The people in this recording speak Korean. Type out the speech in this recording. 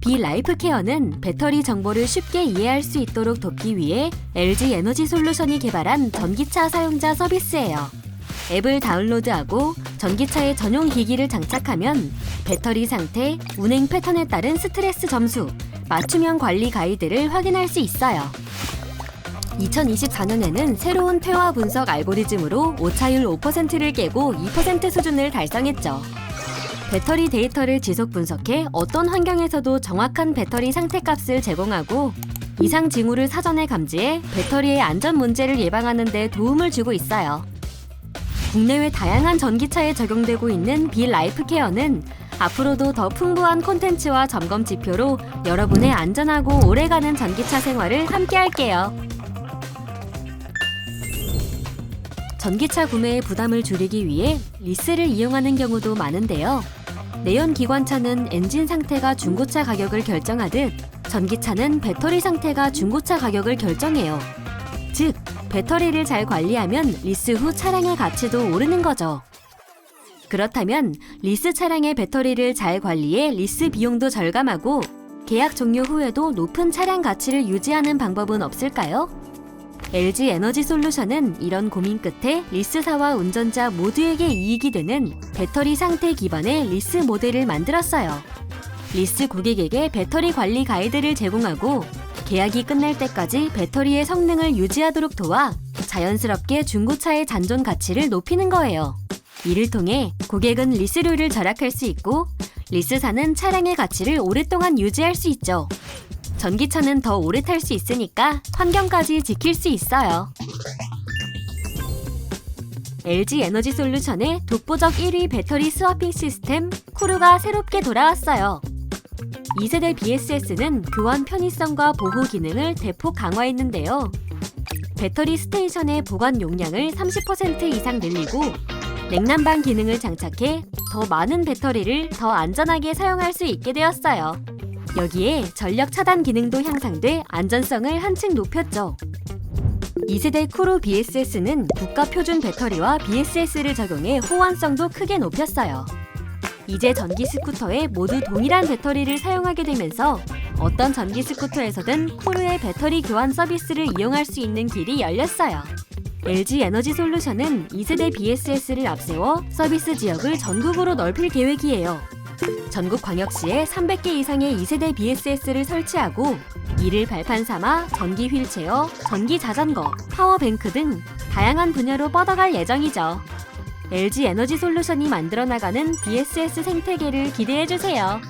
비라이프 케어는 배터리 정보를 쉽게 이해할 수 있도록 돕기 위해 LG 에너지 솔루션이 개발한 전기차 사용자 서비스예요. 앱을 다운로드하고 전기차의 전용 기기를 장착하면 배터리 상태, 운행 패턴에 따른 스트레스 점수, 맞춤형 관리 가이드를 확인할 수 있어요. 2024년에는 새로운 퇴화 분석 알고리즘으로 오차율 5%를 깨고 2% 수준을 달성했죠. 배터리 데이터를 지속 분석해 어떤 환경에서도 정확한 배터리 상태 값을 제공하고 이상 징후를 사전에 감지해 배터리의 안전 문제를 예방하는 데 도움을 주고 있어요. 국내외 다양한 전기차에 적용되고 있는 비라이프 케어는 앞으로도 더 풍부한 콘텐츠와 점검 지표로 여러분의 안전하고 오래가는 전기차 생활을 함께 할게요. 전기차 구매의 부담을 줄이기 위해 리스를 이용하는 경우도 많은데요. 내연 기관차는 엔진 상태가 중고차 가격을 결정하듯 전기차는 배터리 상태가 중고차 가격을 결정해요. 즉, 배터리를 잘 관리하면 리스 후 차량의 가치도 오르는 거죠. 그렇다면 리스 차량의 배터리를 잘 관리해 리스 비용도 절감하고 계약 종료 후에도 높은 차량 가치를 유지하는 방법은 없을까요? LG 에너지 솔루션은 이런 고민 끝에 리스사와 운전자 모두에게 이익이 되는 배터리 상태 기반의 리스 모델을 만들었어요. 리스 고객에게 배터리 관리 가이드를 제공하고 계약이 끝날 때까지 배터리의 성능을 유지하도록 도와 자연스럽게 중고차의 잔존 가치를 높이는 거예요. 이를 통해 고객은 리스료를 절약할 수 있고 리스사는 차량의 가치를 오랫동안 유지할 수 있죠. 전기차는 더 오래 탈 수 있으니까 환경까지 지킬 수 있어요. LG 에너지 솔루션의 독보적 1위 배터리 스와핑 시스템 쿠루가 새롭게 돌아왔어요. 2세대 BSS는 교환 편의성과 보호 기능을 대폭 강화했는데요. 배터리 스테이션의 보관 용량을 30% 이상 늘리고 냉난방 기능을 장착해 더 많은 배터리를 더 안전하게 사용할 수 있게 되었어요. 여기에 전력 차단 기능도 향상돼 안전성을 한층 높였죠. 2세대 쿠루 BSS는 국가 표준 배터리와 BSS를 적용해 호환성도 크게 높였어요. 이제 전기 스쿠터에 모두 동일한 배터리를 사용하게 되면서 어떤 전기 스쿠터에서든 쿠루의 배터리 교환 서비스를 이용할 수 있는 길이 열렸어요. LG 에너지 솔루션은 2세대 BSS를 앞세워 서비스 지역을 전국으로 넓힐 계획이에요. 전국 광역시에 300개 이상의 2세대 BSS를 설치하고 이를 발판 삼아 전기 휠체어, 전기 자전거, 파워뱅크 등 다양한 분야로 뻗어갈 예정이죠. LG 에너지 솔루션이 만들어 나가는 BSS 생태계를 기대해 주세요.